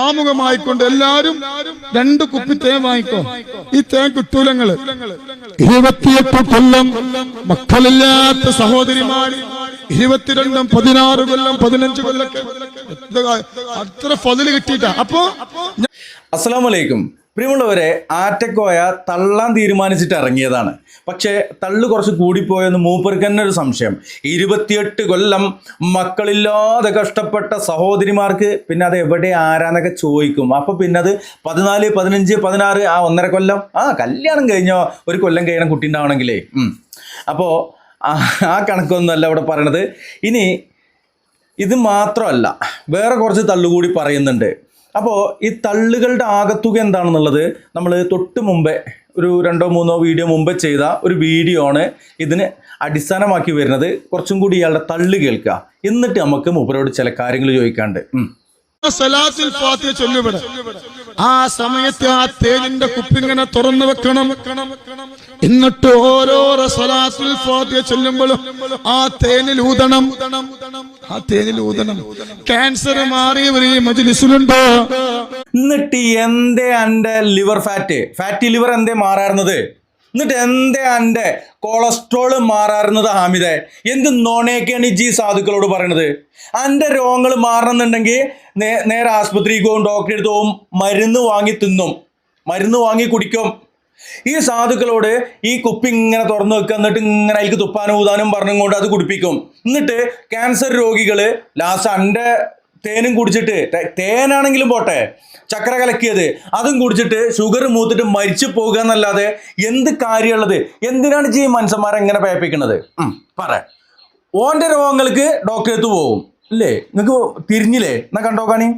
ആമുഖമായിക്കൊണ്ട് എല്ലാരും രണ്ട് കുപ്പി തേൻ വാങ്ങിക്കോ. ഈ തേൻ കിട്ടൂലങ്ങൾ. ഇരുപത്തിയെട്ട് കൊല്ലം മക്കളില്ലാത്ത സഹോദരിമാര് ഇരുപത്തിരണ്ടും പതിനാറ് കൊല്ലം പതിനഞ്ച് കൊല്ലം അത്ര ഫതിൽ കിട്ടിയിട്ടാ? അപ്പോ അസ്സാം വലൈക്കും പ്രിയമുള്ളവരെ ആറ്റക്കോയ തള്ളാൻ തീരുമാനിച്ചിട്ട് ഇറങ്ങിയതാണ്. പക്ഷേ തള്ളു കുറച്ച് കൂടിപ്പോയെന്ന് മൂപ്പർക്ക് തന്നെ ഒരു സംശയം. ഇരുപത്തിയെട്ട് കൊല്ലം മക്കളില്ലാതെ കഷ്ടപ്പെട്ട സഹോദരിമാർക്ക് പിന്നെ അത് എവിടെ ആരാന്നൊക്കെ ചോദിക്കും. അപ്പോൾ പിന്നെ അത് പതിനാല് പതിനഞ്ച് പതിനാറ് ആ ഒന്നര കൊല്ലം? ആ കല്യാണം കഴിഞ്ഞോ? ഒരു കൊല്ലം കഴിയണം കുട്ടി ഉണ്ടാവണമെങ്കിലേ അപ്പോൾ ആ കണക്കൊന്നുമല്ല അവിടെ പറയണത്. ഇനി ഇത് മാത്രമല്ല വേറെ കുറച്ച് തള്ളുകൂടി പറയുന്നുണ്ട്. അപ്പോൾ ഈ തള്ളുകളുടെ ആകത്തുക എന്താണെന്നുള്ളത് നമ്മൾ തൊട്ട് മുമ്പേ ഒരു രണ്ടോ മൂന്നോ വീഡിയോ മുമ്പേ ചെയ്ത ഒരു വീഡിയോ ആണ് ഇതിന് അടിസ്ഥാനമാക്കി വരുന്നത്. കുറച്ചും കൂടി ഇയാളുടെ തള്ളു കേൾക്കുക. എന്നിട്ട് നമുക്ക് മൂപ്പരോട് ചില കാര്യങ്ങൾ ചോദിക്കാണ്ട്. ആ സമയത്ത് ആ തേനിന്റെ കുപ്പിങ്ങനെ തുറന്നു വെക്കണം. എന്നിട്ട് ഓരോരോ സലാത്തുൽ ഫാത്തിഹ ചൊല്ലുമ്പോഴും ആ തേനിൽ ഊതണം. ആ തേനിൽ ഊതണം. ക്യാൻസർ മാറിയവർ മജിലിസിലുണ്ടോ? എന്നിട്ട് എന്തേ എന്റെ ലിവർ ഫാറ്റ്? ഫാറ്റി ലിവർ എന്തേ മാറാറുന്നത്? എന്നിട്ട് എന്താ എന്റെ കൊളസ്ട്രോൾ മാറാറുന്നത് ഹാമിദെ? എന്ത് നോണയൊക്കെയാണ് ഈ ജി സാധുക്കളോട് പറയണത്? എന്റെ രോഗങ്ങൾ മാറണമെന്നുണ്ടെങ്കിൽ നേ നേരെ ആസ്പത്രിക്ക് പോകും ഡോക്ടറെ അടുത്ത് പോകും മരുന്ന് വാങ്ങി തിന്നും. മരുന്ന് വാങ്ങി കുടിക്കും. ഈ സാധുക്കളോട് ഈ കുപ്പി ഇങ്ങനെ തുറന്നു വെക്കുക എന്നിട്ട് ഇങ്ങനെ അതിലേക്ക് തുപ്പാനും ഊതാനും പറഞ്ഞും കൊണ്ട് അത് കുടിപ്പിക്കും. എന്നിട്ട് ക്യാൻസർ രോഗികൾ ലാസ്റ്റ് എന്റെ തേനും കുടിച്ചിട്ട് തേനാണെങ്കിലും പോട്ടെ ചക്ര കലക്കിയത് അതും കുടിച്ചിട്ട് ഷുഗർ മൂത്തിട്ട് മരിച്ചു പോകുക എന്നല്ലാതെ എന്ത് കാര്യമുള്ളത്? എന്തിനാണ് ഈ മനുഷ്യന്മാരെ എങ്ങനെ പേപ്പിക്കുന്നത്? പറ. ഓന്റെ രോഗങ്ങൾക്ക് ഡോക്ടറെ അടുത്ത് പോകും അല്ലേ നിങ്ങൾക്ക് തിരിഞ്ഞില്ലേ? എന്നാ കണ്ടോക്കാണി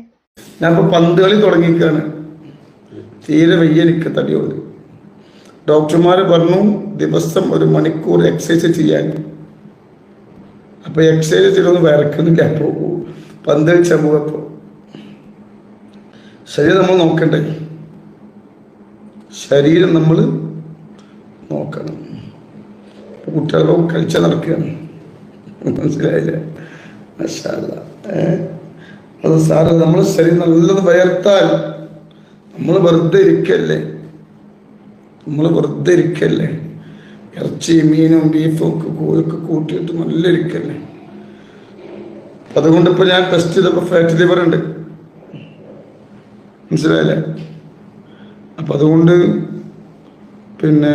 ഞാൻ ഇപ്പോൾ പന്ത് കളി തുടങ്ങിയിരിക്കുകയാണ്. തീരെ വയ്യ എനിക്ക് തടിയുണ്ട് ഡോക്ടർമാർ പറഞ്ഞു ദിവസം ഒരു മണിക്കൂർ എക്സസൈസ് ചെയ്യാൻ. അപ്പോൾ എക്സസൈസ് ചെയ്തൊന്നും വിറക്കുന്നില്ല അപ്പോൾ പന്ത് കളിച്ചാൽ ശരീരം നമ്മൾ നോക്കണ്ടേ? ശരീരം നമ്മൾ നോക്കണം. ഇപ്പൊ കുട്ടികളൊക്കെ കളിച്ചാൽ നടക്കുകയാണ്. മനസ്സിലായില്ലേ? മാഷാ അല്ലാ. ഏ? അത് സാറ് നമ്മൾ ശരീരം നല്ലത് വയർത്താൽ നമ്മൾ വെറുതെ ഇരിക്കല്ലേ? നമ്മൾ വെറുതെ ഇരിക്കല്ലേ? ഇറച്ചി മീനും ബീഫും ഒക്കെ കോഴൊക്കെ കൂട്ടിയിട്ട് നല്ല ഇരിക്കല്ലേ? അതുകൊണ്ട് ഇപ്പൊ ഞാൻ ടെസ്റ്റ് ചെയ്തപ്പോൾ ഫാറ്റ് ലിവർ ഉണ്ട്. മനസ്സിലായില്ലേ? അപ്പൊ അതുകൊണ്ട് പിന്നെ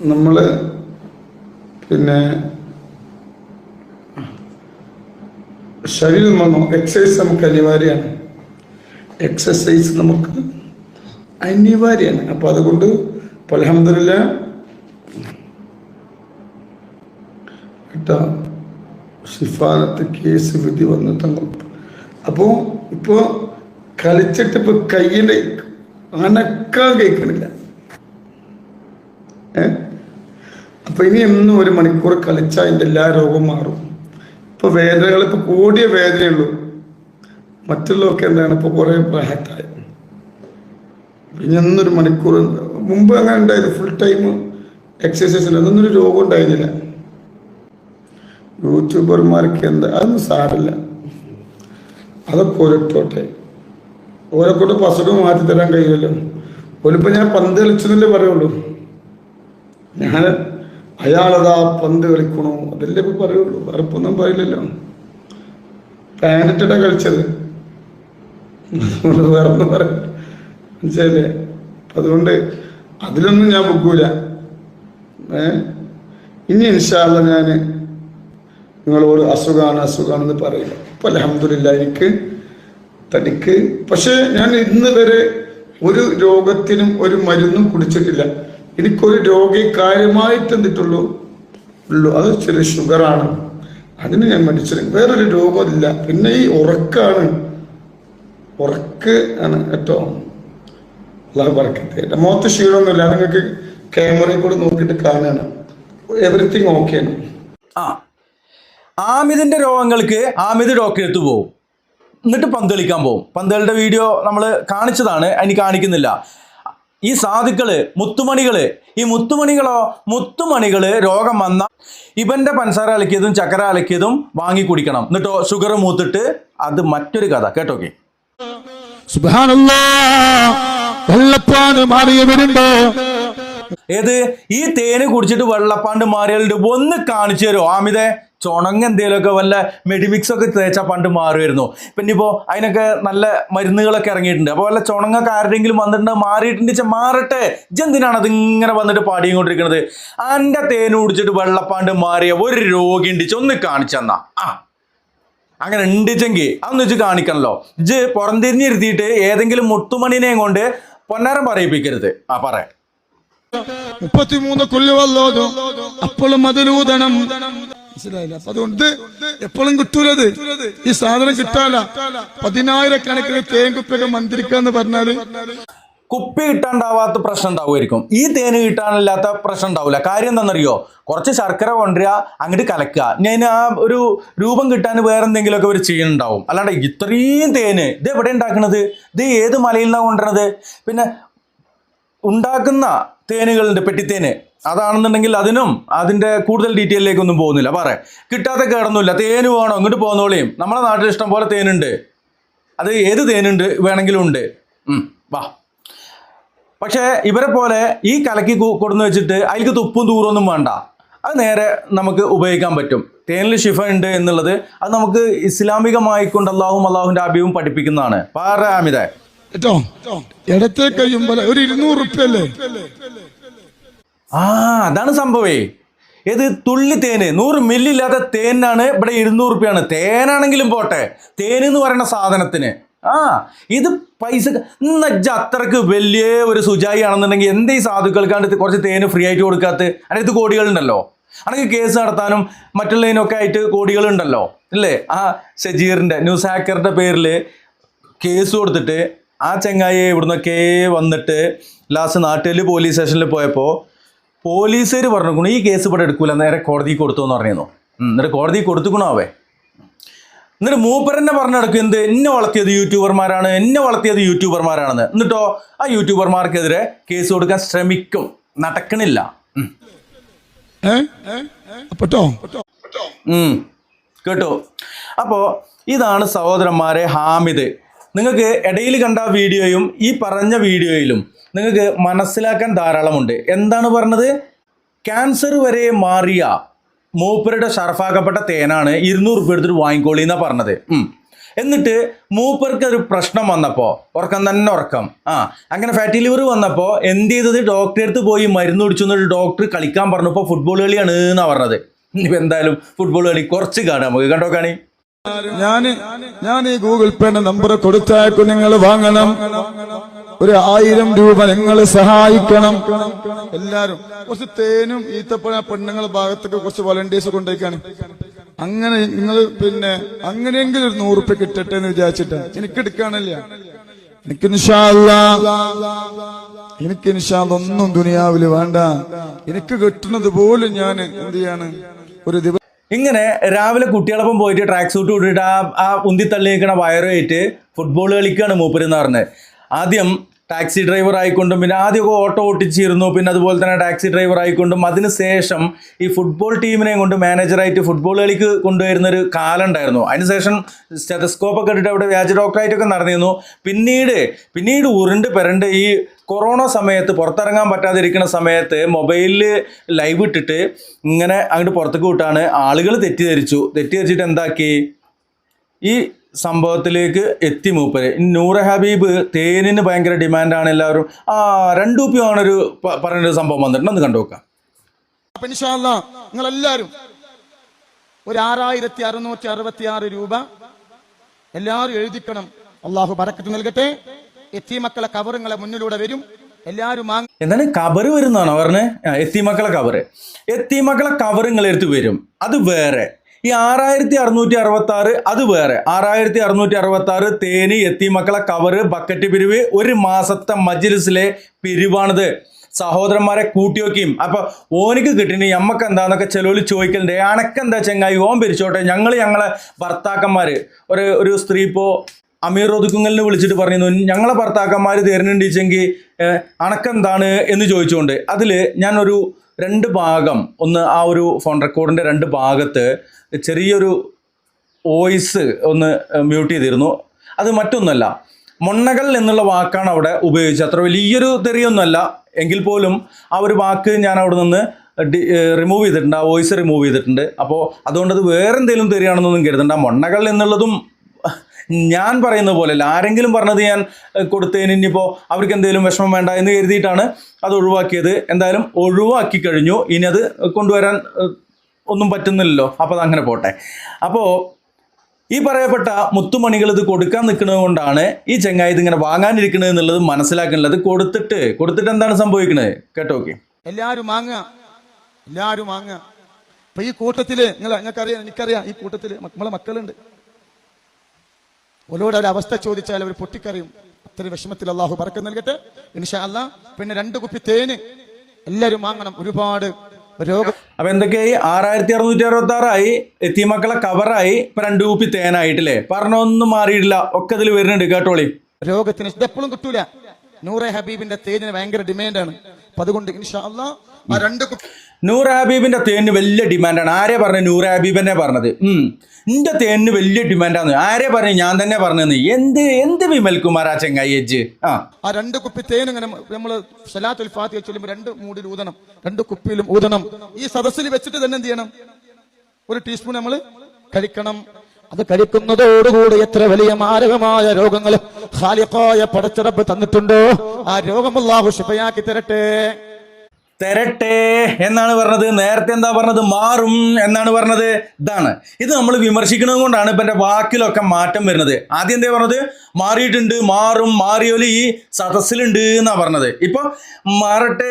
നമ്മൾ പിന്നെ ശരീരം വന്നു. എക്സസൈസ് നമുക്ക് അനിവാര്യമാണ്. എക്സസൈസ് നമുക്ക് അനിവാര്യമാണ്. അപ്പൊ അതുകൊണ്ട് അലഹമില്ല കേട്ടോ? ഷിഫാനത്ത് കേസ് വിധി വന്നു തങ്ങൾ അപ്പോൾ ഇപ്പോ കളിച്ചിട്ട് ഇപ്പോൾ കയ്യിൽ അനക്കാൻ കേൾക്കണില്ല. ഏ? അപ്പൊ ഇനി എന്നും ഒരു മണിക്കൂർ കളിച്ചാൽ അതിന്റെ എല്ലാ രോഗവും മാറും. ഇപ്പൊ വേദനകൾ ഇപ്പൊ കൂടിയ വേദനയുള്ളൂ മറ്റുള്ളവർക്ക് എന്താണ് ഇപ്പൊ കുറെ പ്രായത്തായി പിന്നെ എന്നൊരു മണിക്കൂർ മുമ്പ് അങ്ങനെ ഉണ്ടായിരുന്നു. ഫുൾ ടൈം എക്സസൈസ് അതൊന്നും ഒരു രോഗം ഉണ്ടായിരുന്നില്ല. യൂട്യൂബർമാർക്ക് എന്താ? അതൊന്നും സാരല്ല അതൊക്കെ ഒരിട്ടോട്ടെ ഓരെ കൊണ്ട് അസുഖം മാറ്റി തരാൻ കഴിയുമല്ലോ. ഒരുപ്പം ഞാൻ പന്ത് കളിച്ചെന്നല്ലേ പറയുള്ളൂ. ഞാൻ അയാളതാ പന്ത് കളിക്കണു. അതല്ലേ ഇപ്പൊ പറയുള്ളൂ. വേറെപ്പൊന്നും പറയില്ലല്ലോ. പാനറ്റിട്ടാ കളിച്ചത്. അതുകൊണ്ട് വേറെ ഒന്നും മനസ്സിലായില്ലേ? അതുകൊണ്ട് അതിലൊന്നും ഞാൻ പൊക്കൂല ഏ? ഇനി ഇൻഷാല്ല ഞാൻ നിങ്ങളോട് അസുഖമാണ് അസുഖമാണെന്ന് പറയില്ല. ഇപ്പൊ അലഹമില്ല എനിക്ക് തനിക്ക് പക്ഷേ ഞാൻ ഇന്ന് വരെ ഒരു രോഗത്തിനും ഒരു മരുന്നും കുടിച്ചിട്ടില്ല. എനിക്കൊരു രോഗി കാര്യമായിട്ട് എന്തിട്ടുള്ളൂ ഉള്ളൂ. അത് ചെറിയ ഷുഗറാണ്. അതിന് ഞാൻ മരിച്ചത് വേറൊരു രോഗമില്ല. പിന്നെ ഈ ഉറക്കാണ്. ഉറക്ക് ആണ് ഏറ്റവും അള്ളാഹു പറക്കട്ടെ എന്റെ മുഖത്ത് ക്ഷീണമൊന്നുമില്ല. നിങ്ങൾക്ക് ക്യാമറയിൽ കൂടെ നോക്കിയിട്ട് കാണുകയാണ്. എവറിത്തിങ് ഓക്കെയാണ് ആ ആമിദിന്റെ രോഗങ്ങൾക്ക് ആമിദ് എടുത്തു പോകും എന്നിട്ട് പന്ത് കളിക്കാൻ പോകും പന്തുകളുടെ വീഡിയോ നമ്മൾ കാണിച്ചതാണ് അതിന് കാണിക്കുന്നില്ല. ഈ സാധുക്കൾ മുത്തുമണികൾ ഈ മുത്തുമണികളോ മുത്തുമണികൾ രോഗം വന്ന ഇവന്റെ പഞ്ചസാര അലക്കിയതും ചക്കര അലക്കിയതും വാങ്ങി കുടിക്കണം. എന്നിട്ടോ ഷുഗർ മൂത്തിട്ട് അത് മറ്റൊരു കഥ. കേട്ടോക്കെ? സുബാനല്ലാ വെള്ളപ്പാട് മാറിയവരുണ്ട് ഏത്? ഈ തേന് കുടിച്ചിട്ട് വെള്ളപ്പാണ്ട് മാറിയാലുണ്ട്. ഒന്ന് കാണിച്ചു തരുമോ? ആമിതെ ചുണങ്ങ എന്തെങ്കിലുമൊക്കെ വല്ല മെഡിമിക്സ് ഒക്കെ തേച്ചാൽ പണ്ട് മാറുമായിരുന്നു. പിന്നെ ഇപ്പോൾ അതിനൊക്കെ നല്ല മരുന്നുകളൊക്കെ ഇറങ്ങിയിട്ടുണ്ട്. അപ്പോൾ വല്ല ചുണങ്ങൊക്കെ ആരുടെങ്കിലും വന്നിട്ടുണ്ട്? മാറിയിട്ടുണ്ട് വെച്ചാൽ മാറട്ടെ. ഇജെന്തിനാണ് അതിങ്ങനെ വന്നിട്ട് പാടിയും കൊണ്ടിരിക്കുന്നത് എന്റെ തേന് കുടിച്ചിട്ട് വെള്ളപ്പാണ്ട് മാറിയ ഒരു രോഗി ഉണ്ട്. ഒന്ന് കാണിച്ചെന്നാ ആ. അങ്ങനെ ഉണ്ടിച്ചെങ്കിൽ അതൊന്ന് വെച്ച് കാണിക്കണല്ലോ. ഇജ് പുറംതിരിഞ്ഞിരുത്തിയിട്ട് ഏതെങ്കിലും മുത്തുമണിനെയും കൊണ്ട് പൊന്നാരം പറയിപ്പിക്കരുത്. ആ പറയാം മുപ്പത്തിമൂന്ന് കൊല്ലുവല്ലോ അപ്പോഴും അതിലൂതണം മനസ്സിലായില്ല? അപ്പൊ അതുകൊണ്ട് എപ്പോഴും കിട്ടൂലത്. ഈ സാധനം കിട്ടാല പതിനായിരക്കണക്കിന് തേൻകുപ്പിയൊക്കെ മന്ത്രിക്കാന്ന് പറഞ്ഞാൽ കുപ്പി കിട്ടാണ്ടാവാത്ത പ്രശ്നം ഉണ്ടാവുമായിരിക്കും. ഈ തേന് കിട്ടാനില്ലാത്ത പ്രശ്നം ഉണ്ടാവില്ല കാര്യം എന്താണെന്നറിയോ? കുറച്ച് ശർക്കര കൊണ്ടുവരിക അങ്ങോട്ട് കലക്കുക. ഞാൻ ആ ഒരു രൂപം കിട്ടാൻ വേറെ എന്തെങ്കിലുമൊക്കെ ഒരു ചെയ്യുന്നുണ്ടാവും. അല്ലാണ്ട് ഇത്രയും തേന് ഇത് എവിടെ ഉണ്ടാക്കുന്നത് ഇത് ഏത് മലയിൽ നിന്നാണ് കൊണ്ടുവരണത്? പിന്നെ ഉണ്ടാക്കുന്ന തേനുകളുണ്ട് പെട്ടിത്തേന്. അതാണെന്നുണ്ടെങ്കിൽ അതിനും അതിന്റെ കൂടുതൽ ഡീറ്റെയിലേക്കൊന്നും പോകുന്നില്ല. പറയാം കിട്ടാത്ത കേടൊന്നുമില്ല. തേന് വേണോ? ഇങ്ങോട്ട് പോകുന്നോളിയും നമ്മുടെ നാട്ടിൽ ഇഷ്ടം പോലെ തേനുണ്ട്. അത് ഏത് തേനുണ്ട് വേണമെങ്കിലും ഉണ്ട്. വാ. പക്ഷേ ഇവരെ പോലെ ഈ കലക്കി കൊടുന്ന് വെച്ചിട്ട് അതിലേക്ക് തുപ്പും തൂറൊന്നും വേണ്ട. അത് നേരെ നമുക്ക് ഉപയോഗിക്കാൻ പറ്റും. തേനിൽ ഷിഫ ഉണ്ട് എന്നുള്ളത് അത് നമുക്ക് ഇസ്ലാമികമായിക്കൊണ്ട് അള്ളാഹും അള്ളാഹുവിന്റെ അഭിയും പഠിപ്പിക്കുന്നതാണ്. പാറാമിത കേട്ടോ? ഇടത്തെ കഴിയുമ്പോൾ ഒരു ഇരുന്നൂറ് റുപ്യല്ലേ? ആ അതാണ് സംഭവേ. ഏത് തുള്ളി തേന്? നൂറ് മില്ലില്ലാത്ത തേനാണ് ഇവിടെ ഇരുന്നൂറ് റുപ്യാണ്. തേനാണെങ്കിലും പോട്ടെ. തേന് എന്ന് പറയുന്ന സാധനത്തിന്. ആ ഇത് പൈസ എന്നുവെച്ചാൽ അത്രയ്ക്ക് വലിയ ഒരു സുജായി ആണെന്നുണ്ടെങ്കിൽ എന്തേ ഈ സാധുക്കൾക്കാണ്ട് കുറച്ച് തേന് ഫ്രീ ആയിട്ട് കൊടുക്കാത്ത? അതിനകത്ത് കോടികളുണ്ടല്ലോ. ആണെങ്കിൽ കേസ് നടത്താനും മറ്റുള്ളതിനൊക്കെ ആയിട്ട് കോടികളുണ്ടല്ലോ. അല്ലേ ആ ഷജീറിന്റെ ന്യൂസ് ഹാക്കറിന്റെ പേരിൽ കേസ് കൊടുത്തിട്ട് ആ ചങ്ങായി ഇവിടുന്നൊക്കെ വന്നിട്ട് ലാസ്റ്റ് നാട്ടിൽ പോലീസ് സ്റ്റേഷനിൽ പോയപ്പോൾ പോലീസുകാർ പറഞ്ഞു ഈ കേസ് ഇവിടെ എടുക്കൂല നേരെ കോടതി കൊടുത്തു എന്ന് പറഞ്ഞിരുന്നു എന്നിട്ട് കോടതി കൊടുത്തുക്കണോ അവേ എന്നിട്ട് മൂപ്പരനെ പറഞ്ഞു നടക്കും എന്ത്? എന്നെ വളർത്തിയത് യൂട്യൂബർമാരാണ് എന്നെ വളർത്തിയത് യൂട്യൂബർമാരാണെന്ന്. എന്നിട്ടോ ആ യൂട്യൂബർമാർക്കെതിരെ കേസ് കൊടുക്കാൻ ശ്രമിക്കും. നടക്കണില്ല. കേട്ടോ? അപ്പോൾ ഇതാണ് സഹോദരന്മാരെ ഹാമിദ്. നിങ്ങൾക്ക് ഇടയിൽ കണ്ട വീഡിയോയും ഈ പറഞ്ഞ വീഡിയോയിലും നിങ്ങൾക്ക് മനസ്സിലാക്കാൻ ധാരാളമുണ്ട്. എന്താണ് പറഞ്ഞത്? ക്യാൻസർ വരെ മാറിയ മൂപ്പരുടെ ഷർഫാക്കപ്പെട്ട തേനാണ് ഇരുന്നൂറ് രൂപ എടുത്തിട്ട് വാങ്ങിക്കോളി എന്നാ പറഞ്ഞത്. എന്നിട്ട് മൂപ്പർക്ക് ഒരു പ്രശ്നം വന്നപ്പോൾ ഉറക്കം തന്നെ ഉറക്കം. ആ അങ്ങനെ ഫാറ്റി ലിവർ വന്നപ്പോൾ എന്ത് ചെയ്തത്? ഡോക്ടറെ അടുത്ത് പോയി മരുന്ന് കുടിച്ചു എന്നിട്ട് ഡോക്ടർ കളിക്കാൻ പറഞ്ഞപ്പോൾ ഫുട്ബോൾ കളിയാണ് എന്നാണ് പറഞ്ഞത്. ഇനിയിപ്പോൾ എന്തായാലും ഫുട്ബോൾ കളി കുറച്ച് കാണാം. നമുക്ക് കണ്ടോ കാണി ഞാൻ ഞാൻ ഈ ഗൂഗിൾ പേന്റെ നമ്പർ കൊടുത്തയക്കും. നിങ്ങൾ വാങ്ങണം. ഒരു ആയിരം രൂപ നിങ്ങൾ സഹായിക്കണം. എല്ലാരും കുറച്ച് തേനും ഈത്തപ്പഴ പെണ്ണുങ്ങളുടെ ഭാഗത്തൊക്കെ കുറച്ച് വോളണ്ടിയേഴ്സ് കൊണ്ടേക്കാണ് അങ്ങനെ നിങ്ങൾ പിന്നെ അങ്ങനെയെങ്കിലും ഒരു നൂറ് റുപ്യ കിട്ടട്ടെ എന്ന് വിചാരിച്ചിട്ട് എനിക്ക് എടുക്കാനല്ല എനിക്ക് എനിക്ക് അല്ലാ ഒന്നും ദുനിയാവിൽ വേണ്ട. എനിക്ക് കിട്ടുന്നത് പോലും ഞാൻ എന്ത് ചെയ്യാണ്? ഒരു ദിവസം ഇങ്ങനെ രാവിലെ കുട്ടികളൊപ്പം പോയിട്ട് ട്രാക്ക് സൂട്ട് ഇട്ടിട്ട് ആ ആ ഉന്തി തള്ളി നിൽക്കണ വയറുമായിട്ട് ഫുട്ബോൾ കളിക്കുകയാണ് മൂപ്പരെന്ന് പറഞ്ഞത് ആദ്യം ടാക്സി ഡ്രൈവർ ആയിക്കൊണ്ടും പിന്നെ ആദ്യമൊക്കെ ഓട്ടോ ഓട്ടിച്ചിരുന്നു. പിന്നെ അതുപോലെ തന്നെ ടാക്സി ഡ്രൈവർ ആയിക്കൊണ്ടും അതിന് ശേഷം ഈ ഫുട്ബോൾ ടീമിനെ കൊണ്ട് മാനേജറായിട്ട് ഫുട്ബോൾ കളിക്ക് കൊണ്ടുവരുന്ന ഒരു കാലം ഉണ്ടായിരുന്നു അതിനുശേഷം സ്റ്റെതസ്കോപ്പ് ഒക്കെ ഇട്ടിട്ട് അവിടെ വ്യാജ ഡോക്ടറായിട്ടൊക്കെ നടന്നിരുന്നു. പിന്നീട് പിന്നീട് ഉരുണ്ട് പെരണ്ട് ഈ കൊറോണ സമയത്ത് പുറത്തിറങ്ങാൻ പറ്റാതിരിക്കുന്ന സമയത്ത് മൊബൈലിൽ ലൈവ് ഇട്ടിട്ട് ഇങ്ങനെ അങ്ങോട്ട് പുറത്തേക്ക് വിട്ടാണ് ആളുകൾ തെറ്റിദ്ധരിച്ചു. തെറ്റിദ്ധരിച്ചിട്ട് എന്താക്കി? ഈ സംഭവത്തിലേക്ക് എത്തി മൂപ്പര്. നൂറ ഹബീബ് തേനിന് ഭയങ്കര ഡിമാൻഡാണ് എല്ലാവരും. ആ രണ്ടൂപ്യമാണൊരു പ- പറഞ്ഞൊരു സംഭവം വന്നിട്ടുണ്ട്. ഒന്ന് കണ്ടു നോക്കാം. അപ്പൊ ഇൻഷാല്ല നിങ്ങൾ എല്ലാരും ഒരു ആറായിരത്തി അറുന്നൂറ്റി അറുപത്തി ആറ് രൂപ എല്ലാവരും എഴുതിക്കണം. അള്ളാഹു ബറക്കത്ത് നൽകട്ടെ. എത്തി മക്കളെ കവറുങ്ങളെ മുന്നിലൂടെ വരും. എല്ലാവരും എന്താണ് കബറ് വരുന്നതാണോ പറഞ്ഞേ? എത്തി മക്കളെ കവറ് എത്തിമക്കളെ കവർ നിങ്ങളെടുത്ത് വരും. അത് വേറെ. ഈ ആറായിരത്തി അറുന്നൂറ്റി അറുപത്തി ആറ് അത് വേറെ. ആറായിരത്തി അറുന്നൂറ്റി അറുപത്തി ആറ് തേന് എത്തിമക്കളെ കവറ് ബക്കറ്റ് പിരിവ് ഒരു മാസത്തെ മജ്ലിസിലെ പിരിവാണിത്. സഹോദരന്മാരെ കൂട്ടിയോക്കിയും അപ്പൊ ഓനിക്ക് കിട്ടിനി നമ്മക്ക് എന്താന്നൊക്കെ ചെലോൽ ചോദിക്കലുണ്ട്. അനക്കെന്താ ചെങ്ങായി? ഓൻ പിരിച്ചോട്ടെ ഞങ്ങൾ ഞങ്ങളെ ഭർത്താക്കന്മാര്. ഒരു ഒരു സ്ത്രീ ഇപ്പോ അമീർ ഒതുക്കുങ്ങലിനെ വിളിച്ചിട്ട് പറഞ്ഞു ഞങ്ങളെ ഭർത്താക്കന്മാർ തരുന്നുണ്ടെങ്കിൽ അണക്കെന്താണ് എന്ന് ചോദിച്ചുകൊണ്ട് അതിൽ ഞാനൊരു രണ്ട് ഭാഗം. ഒന്ന് ആ ഒരു ഫോൺ റെക്കോർഡിന്റെ രണ്ട് ഭാഗത്ത് ചെറിയൊരു വോയിസ് ഒന്ന് മ്യൂട്ട് ചെയ്തിരുന്നു. അത് മറ്റൊന്നല്ല. മൊണ്ണകൾ എന്നുള്ള വാക്കാണ് അവിടെ ഉപയോഗിച്ചത്. അത്ര വലിയൊരു തെറിയൊന്നുമല്ല. എങ്കിൽ പോലും ആ ഒരു വാക്ക് ഞാൻ അവിടെ നിന്ന് റിമൂവ് ചെയ്തിട്ടുണ്ട്. ആ വോയിസ് റിമൂവ് ചെയ്തിട്ടുണ്ട്. അപ്പോൾ അതുകൊണ്ട് അത് വേറെ എന്തെങ്കിലും തെറിയാണെന്നൊന്നും കരുതണ്ട. മൊണ്ണകൾ എന്നുള്ളതും ഞാൻ പറയുന്ന പോലെയല്ല ആരെങ്കിലും പറഞ്ഞത് ഞാൻ കൊടുത്തതിന് ഇനിയിപ്പോൾ അവർക്ക് എന്തെങ്കിലും വിഷമം വേണ്ട എന്ന് കരുതിയിട്ടാണ് അത് ഒഴിവാക്കിയത് എന്തായാലും ഒഴിവാക്കി കഴിഞ്ഞു. ഇനി അത് കൊണ്ടുവരാൻ ഒന്നും പറ്റുന്നില്ലല്ലോ. അപ്പോൾ അതങ്ങനെ പോട്ടെ. അപ്പോൾ ഈ പറയപ്പെട്ട മുത്തുമണികൾ ഇത് കൊടുക്കാൻ നിൽക്കുന്നത് കൊണ്ടാണ് ഈ ചെങ്ങായി ഇങ്ങനെ വാങ്ങാനിരിക്കുന്നത് എന്നുള്ളത് മനസ്സിലാക്കുന്നുള്ളത് കൊടുത്തിട്ട്. കൊടുത്തിട്ട് എന്താണ് സംഭവിക്കുന്നത്? കേട്ടോ ഓക്കെ എല്ലാരും വാങ്ങുക. എല്ലാരും വാങ്ങുക. അപ്പൊ ഈ കൂട്ടത്തിൽ നിങ്ങൾ നിങ്ങൾക്കറിയാം എനിക്കറിയാം ഈ കൂട്ടത്തിൽ നമ്മളെ മക്കളുണ്ട്. ഓരോട് ഒരു അവസ്ഥ ചോദിച്ചാൽ അവർ പൊട്ടിക്കറിയും അത്ര വിഷമത്തിൽ അള്ളാഹു പറക്കം നൽകട്ടെ. ഇൻഷാ അല്ല പിന്നെ രണ്ട് കുപ്പി തേന് എല്ലാരും വാങ്ങണം. ഒരുപാട് രോഗം അപ്പൊ എന്തൊക്കെയായി? ആറായിരത്തി അറുന്നൂറ്റി അറുപത്തി ആറായി എത്തിമക്കളെ കവറായി ഇപ്പൊ രണ്ട് കുപ്പി തേനായിട്ടില്ലേ? പറഞ്ഞൊന്നും മാറിയിട്ടില്ല. ഒക്കെ ഇതിൽ വരുന്നുണ്ട്. കേട്ടോളി. രോഗത്തിന് ഇതെപ്പോഴും കിട്ടൂല. നൂറെ ഹബീബിന്റെ തേനിന് ഭയങ്കര ഡിമാൻഡാണ്. അപ്പൊ അതുകൊണ്ട് ഇൻഷാ അള്ളാ ആ രണ്ട് നൂർ ഹബീബിന്റെ തേനിന് വലിയ ഡിമാൻഡാണ്. ആരെ പറഞ്ഞു നൂർ ഹബീബ് തന്നെ പറഞ്ഞത്? ഉം. നിന്റെ തേനിന് വലിയ ഡിമാൻഡാണ്. ആരെ പറഞ്ഞു ഞാൻ തന്നെ പറഞ്ഞത് എന്ത് എന്ത് വിമൽ കുമാർ ആ ചെങ്ങായി ആ. ആ രണ്ട് കുപ്പി തേൻ ഇങ്ങനെ നമ്മൾ സലാത്തുൽ ഫാത്തിഹ ചൊല്ലുമ്പോൾ രണ്ട് മൂടിൽ ഊതണം. രണ്ട് കുപ്പിയിലും ഊതണം. ഈ സദസ്സിൽ വെച്ചിട്ട് തന്നെ എന്ത് ചെയ്യണം? ഒരു ടീസ്പൂൺ നമ്മൾ കഴിക്കണം. അത് കഴിക്കുന്നതോടുകൂടി എത്ര വലിയ മാരകമായ രോഗങ്ങൾ ഖാലിഖായ പടച്ചിറപ്പ് തന്നിട്ടുണ്ടോ? ആ രോഗം അല്ലാഹു ശിഫയാക്കി തരട്ടെ. തരട്ടെ എന്നാണ് പറഞ്ഞത്. നേരത്തെ എന്താ പറഞ്ഞത്? മാറും എന്നാണ് പറഞ്ഞത്. ഇതാണ്. ഇത് നമ്മൾ വിമർശിക്കുന്നത് കൊണ്ടാണ് ഇപ്പം എന്റെ വാക്കിലൊക്കെ മാറ്റം വരുന്നത്. ആദ്യം എന്താ പറഞ്ഞത്? മാറിയിട്ടുണ്ട് മാറും മാറിയോൽ ഈ സദസ്സിലുണ്ട് എന്നാ പറഞ്ഞത്. ഇപ്പൊ മാറട്ടെ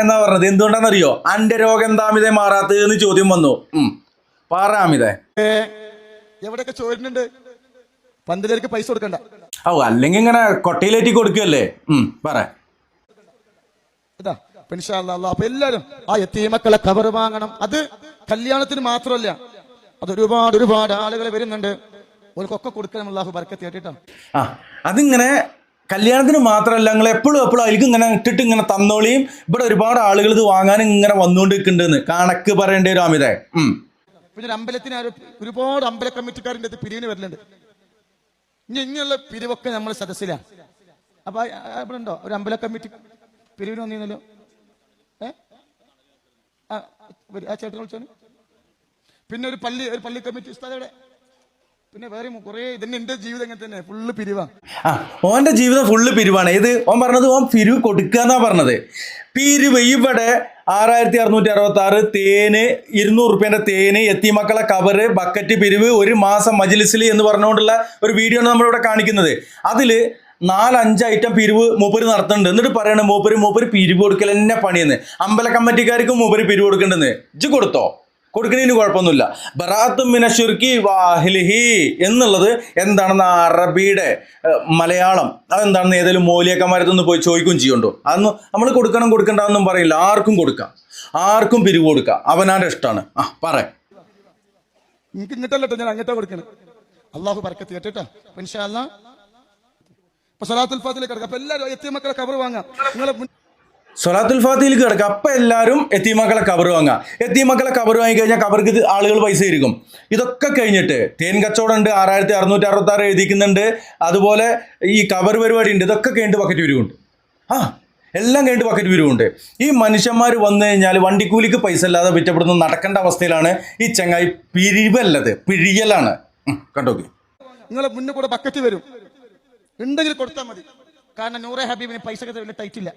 എന്നാ പറഞ്ഞത്? എന്തുകൊണ്ടാണെന്നറിയോ? അന്റെ രോഗം എന്താമിതേ മാറാത്തത് എന്ന് ചോദ്യം വന്നു. ഉം. പറ അമിതേ എവിടെയൊക്കെ ചോരുന്നുണ്ട് പന്തലേക്ക് പൈസ കൊടുക്കണ്ട. ഓ അല്ലെങ്കിൽ ഇങ്ങനെ കൊട്ടയിലേറ്റി കൊടുക്കുകയല്ലേ ഉം, പറ. അപ്പൊ. എല്ലാരും ആ എത്തിമക്കളെ കവർ വാങ്ങണം. അത് കല്യാണത്തിന് മാത്രമല്ല അത് ഒരുപാട് ഒരുപാട് ആളുകൾ വരുന്നുണ്ട്. ഓർക്കൊക്കെ കൊടുക്കണം അള്ളാഹു ബർക്കത്ത് കേട്ടിട്ടോ? ആ അതിങ്ങനെ കല്യാണത്തിന് മാത്രമല്ല നിങ്ങൾ എപ്പോഴും എപ്പോഴും അതിലേക്ക് ഇങ്ങനെ ഇട്ടിട്ട് ഇങ്ങനെ തന്നോളിയും. ഇവിടെ ഒരുപാട് ആളുകൾ ഇത് വാങ്ങാനും ഇങ്ങനെ വന്നുകൊണ്ടിരിക്കുന്നുണ്ടെന്ന് കണക്ക് പറയേണ്ടി വരും അമിതേ. ഉം. പിന്നെ അമ്പലത്തിന് ഒരുപാട് അമ്പല കമ്മിറ്റിക്കാരുടെ അടുത്ത് പിരിവിന് വരലുണ്ട് ഇനി ഇങ്ങനെയുള്ള പിരിവൊക്കെ നമ്മൾ സദസ്സിലാണ്. അപ്പൊ ഇവിടെ ഉണ്ടോ? ഒരു അമ്പല കമ്മിറ്റി പിരിവിന് വന്നിരുന്നല്ലോ. ഏ? ആ ചേട്ടൻ വിളിച്ചോന് പിന്നെ ഒരു പള്ളി ഒരു പള്ളി കമ്മിറ്റി ഉസ്താദ് പിന്നെ വേറെ കുറേ ഇതന്നെ എന്റെ ജീവിതം ഇങ്ങനെ തന്നെ. ഫുള്ള് പിരിവാ. ആ ഓന്റെ ജീവിതം ഫുള്ള് പിരിവാണ്. ഇത് ഓൻ പറഞ്ഞത് ഓൻ പിരിവ് കൊടുക്കുക എന്നാ പറഞ്ഞത്. പിരിവ് ഇവിടെ ആറായിരത്തി അറുന്നൂറ്റി അറുപത്തി ആറ് തേന് ഇരുന്നൂറ് റുപ്യന്റെ തേന് എത്തിമക്കളെ കവറ് ബക്കറ്റ് പിരിവ് ഒരു മാസം മജിലിസിൽ എന്ന് പറഞ്ഞുകൊണ്ടുള്ള ഒരു വീഡിയോ ആണ് നമ്മളിവിടെ കാണിക്കുന്നത്. അതിൽ നാലഞ്ച് ഐറ്റം പിരിവ് മൂപ്പര് നടത്തുന്നുണ്ട്. എന്നിട്ട് പറയണ മൂപ്പര് മൂപ്പര് പിരിവ് കൊടുക്കൽ തന്നെ പണിയെന്ന്. അമ്പല കമ്മിറ്റിക്കാർക്കും മൂപ്പര് പിരിവ് കൊടുക്കേണ്ടെന്ന് ഇജ്ജ് കൊടുത്തോ? കൊടുക്കുന്നതിന് കുഴപ്പമൊന്നുമില്ല. ബറാത്തും മിനഷുർക്കി വാഹിലിഹി എന്നുള്ളത് എന്താണെന്ന് അറബിയുടെ മലയാളം. അതെന്താണെന്ന് ഏതെങ്കിലും മൂലിയക്കന്മാരത്തൊന്ന് പോയി ചോദിക്കുകയും ചെയ്യുന്നുണ്ടോ? അതൊന്നും നമ്മൾ കൊടുക്കണം കൊടുക്കണ്ടെന്നും പറയില്ല. ആർക്കും കൊടുക്കാം. ആർക്കും പിരിവ് കൊടുക്കാം. അവനാന്റെ ഇഷ്ടമാണ്? ആ പറ. എനിക്ക് ഇങ്ങോട്ടല്ലോ ഞാൻ അങ്ങോട്ടാ കൊടുക്കണേ. അള്ളാഹു ബർക്കത്ത് കേട്ടോ ഇൻഷാ അല്ലാ. അപ്പൊ സലാത്തുൽ ഫാത്തിലേക്ക് കിടക്കാം. അപ്പൊ എല്ലാവരും എത്തിയ മക്കളെ കവർ വാങ്ങാം. നിങ്ങളെ സൊലാത്തുൽ ഫാത്തിയിലേക്ക് കിടക്കുക. അപ്പം എല്ലാവരും എത്തിമക്കളെ കവർ വാങ്ങുക. എത്തിമക്കളെ കവർ വാങ്ങിക്കഴിഞ്ഞാൽ കവർക്ക് ആളുകൾ പൈസ ഇരിക്കും. ഇതൊക്കെ കഴിഞ്ഞിട്ട് തേൻ കച്ചവടം ഉണ്ട് ആറായിരത്തി അറുന്നൂറ്റി അറുപത്തി ആറ് എഴുതിക്കുന്നുണ്ട്. അതുപോലെ ഈ കവർ പരിപാടി ഉണ്ട് ഇതൊക്കെ കഴിഞ്ഞിട്ട് ബക്കറ്റ് പിരിവുണ്ട് ആ എല്ലാം കഴിഞ്ഞിട്ട് ബക്കറ്റ് പിരിവുണ്ട് ഈ മനുഷ്യന്മാർ വന്നു കഴിഞ്ഞാൽ വണ്ടിക്കൂലിക്ക് പൈസ ഇല്ലാതെ വിറ്റപ്പെടുന്ന നടക്കേണ്ട അവസ്ഥയിലാണ് ഈ ചങ്ങായി പിരിവല്ലത് പിഴിയലാണ് കണ്ടോ നിങ്ങളെ മുന്നിൽ കൂടെ ബക്കറ്റ് വരും. ഉണ്ടെങ്കിൽ കൊടുത്താൽ മതി. കാരണം നൂറെ ഹബീബിന് പൈസ വലിയ ടൈറ്റ് ഇല്ല.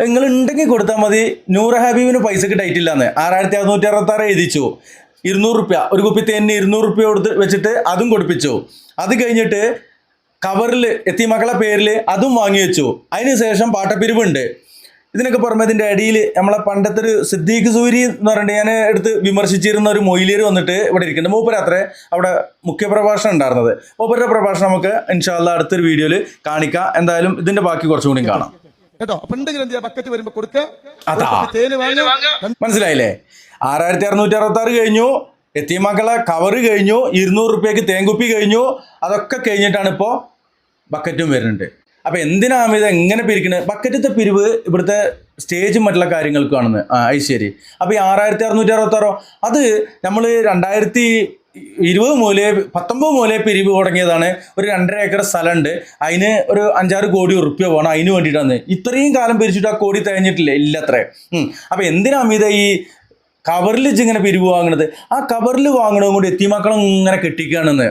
നിങ്ങൾ ഉണ്ടെങ്കിൽ കൊടുത്താൽ മതി. നൂറ് ഹബീബിന് പൈസക്ക് ഡൈറ്റ് ഇല്ലാന്ന്. ആറായിരത്തി അറുന്നൂറ്റി അറുപത്തി ആറ് എഴുതിച്ചു. ഇരുന്നൂറ് റുപ്യ. ഒരു കുപ്പി തേനിന് ഇരുന്നൂറ് റുപ്യ കൊടുത്ത് വെച്ചിട്ട് അതും കൊടുപ്പിച്ചു. അത് കഴിഞ്ഞിട്ട് കവറിൽ എത്തി മക്കളെ പേരിൽ അതും വാങ്ങി വെച്ചു. അതിനുശേഷം പാട്ടപ്പിരിവുണ്ട്. ഇതിനൊക്കെ പുറമെ ഇതിന്റെ അടിയിൽ നമ്മളെ പണ്ടത്തെ ഒരു സിദ്ദീഖ് സൂരി എന്ന് പറഞ്ഞിട്ട് ഞാൻ എടുത്ത് വിമർശിച്ചിരുന്ന ഒരു മൊയിലിയർ വന്നിട്ട് ഇവിടെ ഇരിക്കുന്നുണ്ട്. മൂപ്പരാത്രേ അവിടെ മുഖ്യ പ്രഭാഷണം ഉണ്ടായിരുന്നത്. മൂപ്പരുടെ പ്രഭാഷണം നമുക്ക് ഇൻഷാല്ല അടുത്തൊരു വീഡിയോയിൽ കാണിക്കാം. എന്തായാലും ഇതിന്റെ ബാക്കി കുറച്ചും കൂടി കാണാം. കേട്ടോ? അപ്പൊ ബക്കറ്റ് വരുമ്പോ കൊടുക്കുക മനസ്സിലായില്ലേ ആറായിരത്തി അറുന്നൂറ്റി അറുപത്തി ആറ് കഴിഞ്ഞു. എത്തിയമാക്കളെ കവറ് കഴിഞ്ഞു. ഇരുന്നൂറ് റുപ്യക്ക് തേങ്കുപ്പി കഴിഞ്ഞു. അതൊക്കെ കഴിഞ്ഞിട്ടാണ് ഇപ്പോൾ ബക്കറ്റും വരുന്നുണ്ട്. അപ്പൊ എന്തിനാ ഇത് എങ്ങനെ പിരിക്കണത് ബക്കറ്റത്തെ പിരിവ് ഇവിടുത്തെ സ്റ്റേജും മറ്റുള്ള കാര്യങ്ങൾക്കാണെന്ന് അത് ശരി. അപ്പൊ ഈ ആറായിരത്തി അറുന്നൂറ്റി അറുപത്തി ആറോ അത് നമ്മൾ രണ്ടായിരത്തി ഇരുപത് മൂലേ പത്തൊമ്പത് മൂലേ പിരിവ് തുടങ്ങിയതാണ്. ഒരു രണ്ടര ഏക്കർ സ്ഥലമുണ്ട്. അതിന് ഒരു അഞ്ചാറ് കോടി ഉറുപ്പ്യ പോകണം അതിന് വേണ്ടിയിട്ടാണ്. ഇത്രയും കാലം പിരിച്ചിട്ട് ആ കോടി തികഞ്ഞിട്ടില്ല ഇല്ല അത്രേ. അപ്പൊ എന്തിനാ അമിത ഈ കവറിൽ ഇങ്ങനെ പിരിവ് വാങ്ങണത്. ആ കവറിൽ വാങ്ങണതും കൊണ്ട് എത്തിമക്കളും ഇങ്ങനെ കെട്ടിക്കുകയാണെന്ന്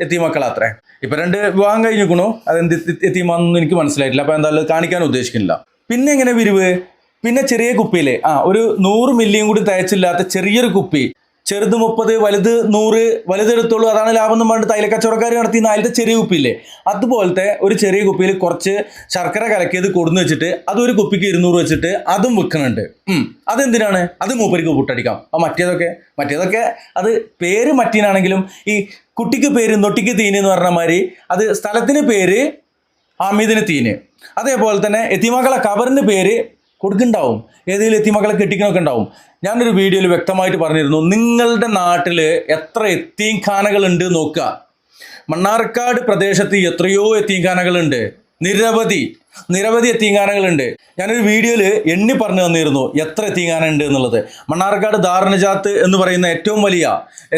എത്തിമക്കൾ അത്രേ. ഇപ്പൊ രണ്ട് വിവാഹം കഴിഞ്ഞിരിക്കണു. അതെന്ത് എത്തിമാന്നൊന്നും എനിക്ക് മനസ്സിലായിട്ടില്ല. അപ്പൊ എന്തായാലും കാണിക്കാൻ ഉദ്ദേശിക്കുന്നില്ല. പിന്നെ എങ്ങനെ പിരിവ്? പിന്നെ ചെറിയ കുപ്പിയിലെ. ആ ഒരു നൂറ് മില്ലിയും കൂടി തയച്ചില്ലാത്ത ചെറിയൊരു കുപ്പി. ചെറുത് മുപ്പത് വലുത് നൂറ് വലുതെടുത്തോളൂ. അതാണ് ലാഭം എന്ന് പറഞ്ഞിട്ട് തൈല കച്ചവടക്കാർ നടത്തിയ നാലിന്റെ ചെറിയ കുപ്പിയില്ലേ? അതുപോലത്തെ ഒരു ചെറിയ കുപ്പിയിൽ കുറച്ച് ശർക്കര കലക്കിയത് കൊടുന്ന് വെച്ചിട്ട് അതൊരു കുപ്പിക്ക് ഇരുന്നൂറ് വെച്ചിട്ട് അതും വിൽക്കുന്നുണ്ട്. അതെന്തിനാണ്? അത് മൂപ്പരിക്ക് പുട്ടടിക്കാം. ആ മറ്റേതൊക്കെ? മറ്റേതൊക്കെ? അത് പേര് മറ്റീനാണെങ്കിലും ഈ കുട്ടിക്ക് പേര് നൊട്ടിക്ക് തീന് എന്ന് പറഞ്ഞ മാതിരി അത് സ്ഥലത്തിന് പേര് അമിതിന് തീന്. അതേപോലെ തന്നെ എത്തിമകളെ കബറിന് പേര് കൊടുക്കുന്നുണ്ടാവും. ഏതെങ്കിലും എത്തിമക്കളെ കെട്ടിക്കണമൊക്കെ ഉണ്ടാവും. ഞാനൊരു വീഡിയോയിൽ വ്യക്തമായിട്ട് പറഞ്ഞിരുന്നു നിങ്ങളുടെ നാട്ടിൽ എത്ര എത്തീംഖാനകളുണ്ട് നോക്കുക. മണ്ണാർക്കാട് പ്രദേശത്ത് എത്രയോ എത്തീംഖാനകളുണ്ട് നിരവധി നിരവധി എത്തീങ്കാനകളുണ്ട് ഞാനൊരു വീഡിയോയിൽ എണ്ണി പറഞ്ഞു തന്നിരുന്നു എത്ര എത്തീങ്കാന ഉണ്ട് എന്നുള്ളത്. മണ്ണാർക്കാട് ധാരണജാത്ത് എന്ന് പറയുന്ന ഏറ്റവും വലിയ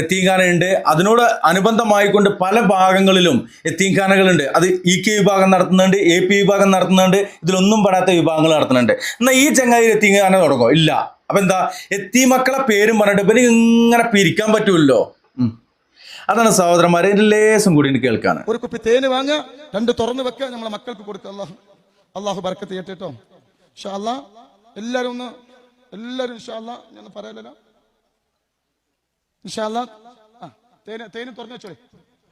എത്തീങ്കാന ഉണ്ട് അതിനോട് അനുബന്ധമായിക്കൊണ്ട് പല ഭാഗങ്ങളിലും എത്തിങ്ങാനകളുണ്ട്. അത് ഇ കെ വിഭാഗം നടത്തുന്നുണ്ട് എ പി വിഭാഗം നടത്തുന്നുണ്ട് ഇതിലൊന്നും പെടാത്ത വിഭാഗങ്ങൾ നടത്തുന്നുണ്ട്. എന്നാൽ ഈ ചങ്ങായി എത്തിങ്ങാനം തുടങ്ങും? ഇല്ല. അപ്പൊ എന്താ? എത്തി മക്കളെ പേരും പറഞ്ഞിട്ട് ഇവന് ഇങ്ങനെ പിരിക്കാൻ പറ്റുമല്ലോ അതാണ് സഹോദരന്മാരെ ഇതിന്റെ ലേശം കൂടി കേൾക്കാണ് ഒരു കുപ്പി തേന് വാങ്ങുക. രണ്ട് തുറന്ന് വെക്കുക നമ്മളെ മക്കൾക്ക് കൊടുക്കുക. അള്ളാഹു അള്ളാഹു ബർക്കത്ത് ചെയ്യട്ടെ കേട്ടോ ഇൻഷാ അല്ലാ എല്ലാവരും ഒന്ന് എല്ലാവരും ഇൻഷാ അല്ലാ ഞാൻ പറയലല്ലോ ഇൻഷാ അല്ലാ തേന് തേന് തുറന്ന് വെച്ചോളെ.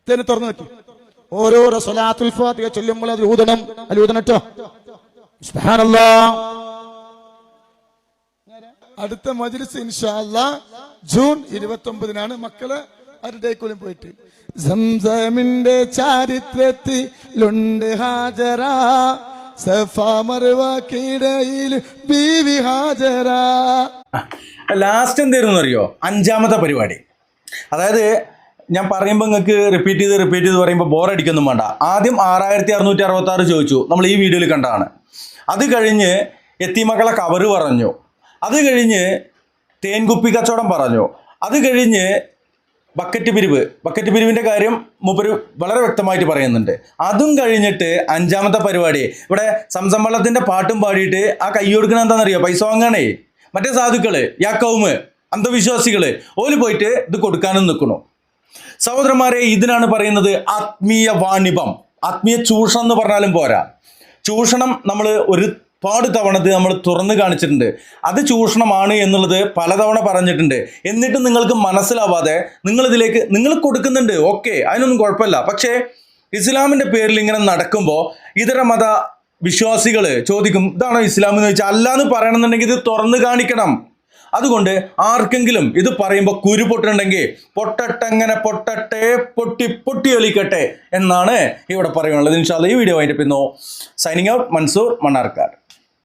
തേന് തുറന്ന് വെക്കും. ഓരോരോ സ്വലാത്തുൽ ഫാത്തിഹ ചൊല്ലുമ്പോൾ അത് ഊതണം. അത് അടുത്ത മജ്ലിസ് ഇൻഷാ അല്ലാ ജൂൺ ഇരുപത്തി ഒമ്പതിനാണ് മക്കൾ അവരുടേക്കുള്ളിൽ പോയിട്ട്. സംസമിന്റെ ചാരിത്രത്തിലുണ്ട് ഹാജര. സഫാ മറുവാക്കിടയിൽ ബീവി ഹാജര. ലാസ്റ്റ് എന്തായിരുന്നു അറിയോ? അഞ്ചാമത്തെ പരിപാടി. അതായത് ഞാൻ പറയുമ്പോൾ നിങ്ങൾക്ക് റിപ്പീറ്റ് ചെയ്ത് റിപ്പീറ്റ് ചെയ്ത് പറയുമ്പോൾ ബോറടിക്കൊന്നും വേണ്ട. ആദ്യം ആറായിരത്തി അറുന്നൂറ്റി അറുപത്തി ആറ് ചോദിച്ചു. നമ്മൾ ഈ വീഡിയോയിൽ കണ്ടതാണ്. അത് കഴിഞ്ഞ് എത്തിമകളെ കവറ് പറഞ്ഞു. അത് കഴിഞ്ഞ് തേൻകുപ്പി കച്ചവടം പറഞ്ഞു. അത് കഴിഞ്ഞ് ബക്കറ്റ് പിരിവ്. ബക്കറ്റ് പിരിവിന്റെ കാര്യം മൂപ്പര് വളരെ വ്യക്തമായിട്ട് പറയുന്നുണ്ട്. അതും കഴിഞ്ഞിട്ട് അഞ്ചാമത്തെ പരിപാടി. ഇവിടെ സംസമ്പളത്തിന്റെ പാട്ടും പാടിയിട്ട് ആ കൈ കൊടുക്കണ എന്താണെന്നറിയോ? പൈസ വാങ്ങാണേ മറ്റേ സാധുക്കൾ യാക്കൗമ് അന്ധവിശ്വാസികൾ ഓൽ പോയിട്ട് ഇത് കൊടുക്കാനും നിൽക്കണു സഹോദരന്മാരെ ഇതിനാണ് പറയുന്നത് ആത്മീയ വാണിഭം ആത്മീയ ചൂഷണം എന്ന് പറഞ്ഞാലും പോരാ. ചൂഷണം നമ്മൾ ഒരുപാട് തവണ ഇത് നമ്മൾ തുറന്നു കാണിച്ചിട്ടുണ്ട്. അത് ചൂഷണമാണ് എന്നുള്ളത് പലതവണ പറഞ്ഞിട്ടുണ്ട്. എന്നിട്ടും നിങ്ങൾക്ക് മനസ്സിലാവാതെ നിങ്ങൾ ഇതിലേക്ക് നിങ്ങൾ കൊടുക്കുന്നുണ്ട്. ഓക്കെ അതിനൊന്നും കുഴപ്പമില്ല. പക്ഷേ ഇസ്ലാമിന്റെ പേരിൽ ഇങ്ങനെ നടക്കുമ്പോൾ ഇതര മത വിശ്വാസികൾ ചോദിക്കും ഇതാണോ ഇസ്ലാം എന്ന് ചോദിച്ചാൽ അല്ല എന്ന് പറയണമെന്നുണ്ടെങ്കിൽ ഇത് തുറന്നു കാണിക്കണം. അതുകൊണ്ട് ആർക്കെങ്കിലും ഇത് പറയുമ്പോൾ കുരു പൊട്ടുണ്ടെങ്കിൽ പൊട്ടട്ടെങ്ങനെ പൊട്ടട്ടെ പൊട്ടി പൊട്ടി ഒലിക്കട്ടെ എന്നാണ് ഇവിടെ പറയാനുള്ളത്. ഇൻഷാല്ല ഈ വീഡിയോ അതിന്റെ പിന്നോ സൈനിങ് ഔട്ട് മൻസൂർ മണ്ണാർക്കാട്.